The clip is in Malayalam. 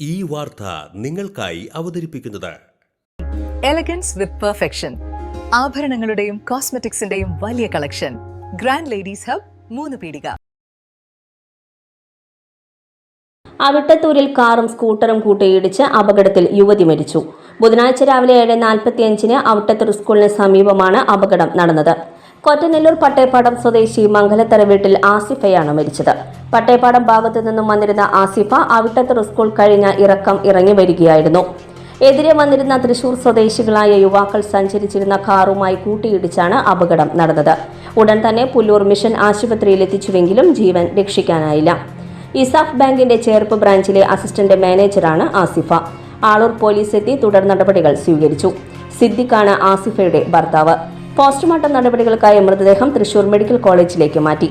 ഈ വാർത്ത നിങ്ങൾക്കായി അവതരിപ്പിക്കുന്നത്. എലഗൻസ് വിത്ത് പെർഫെക്ഷൻ ആഭരണങ്ങളുടെയും കോസ്മെറ്റിക്സിന്റെയും വലിയ കളക്ഷൻ. ഗ്രാൻഡ് ലേഡീസ് ഹബ് മൂന്ന് പീടിക. അവിട്ടത്തൂരിൽ കാറും സ്കൂട്ടറും കൂട്ടിയിടിച്ച് അപകടത്തിൽ യുവതി മരിച്ചു. ബുധനാഴ്ച രാവിലെ ഏഴ് നാൽപ്പത്തിയഞ്ചിന് അവിട്ടത്തൂർ സ്കൂളിന് സമീപമാണ് അപകടം നടന്നത്. കൊറ്റനെല്ലൂർ പട്ടേപ്പാടം സ്വദേശി മംഗലത്തറ വീട്ടിൽ ആസിഫയാണ് മരിച്ചത്. പട്ടേപ്പാടം ഭാഗത്തു നിന്നും വന്നിരുന്ന ആസിഫ അവിട്ടത്തറ സ്കൂൾ കഴിഞ്ഞ ഇറക്കം ഇറങ്ങി വരികയായിരുന്നു. എതിരെ വന്നിരുന്ന തൃശൂർ സ്വദേശികളായ യുവാക്കൾ സഞ്ചരിച്ചിരുന്ന കാറുമായി കൂട്ടിയിടിച്ചാണ് അപകടം നടന്നത്. ഉടൻ തന്നെ പുല്ലൂർ മിഷൻ ആശുപത്രിയിൽ എത്തിച്ചുവെങ്കിലും ജീവൻ രക്ഷിക്കാനായില്ല. ഇസാഫ് ബാങ്കിന്റെ ചേർപ്പ് ബ്രാഞ്ചിലെ അസിസ്റ്റന്റ് മാനേജറാണ് ആസിഫ. ആളൂർ പോലീസ് എത്തി തുടർ നടപടികൾ സ്വീകരിച്ചു. സിദ്ദിഖാണ് ആസിഫയുടെ ഭർത്താവ്. പോസ്റ്റ്മോർട്ടം നടപടികൾക്കായി മൃതദേഹം തൃശൂർ മെഡിക്കൽ കോളേജിലേക്ക് മാറ്റി.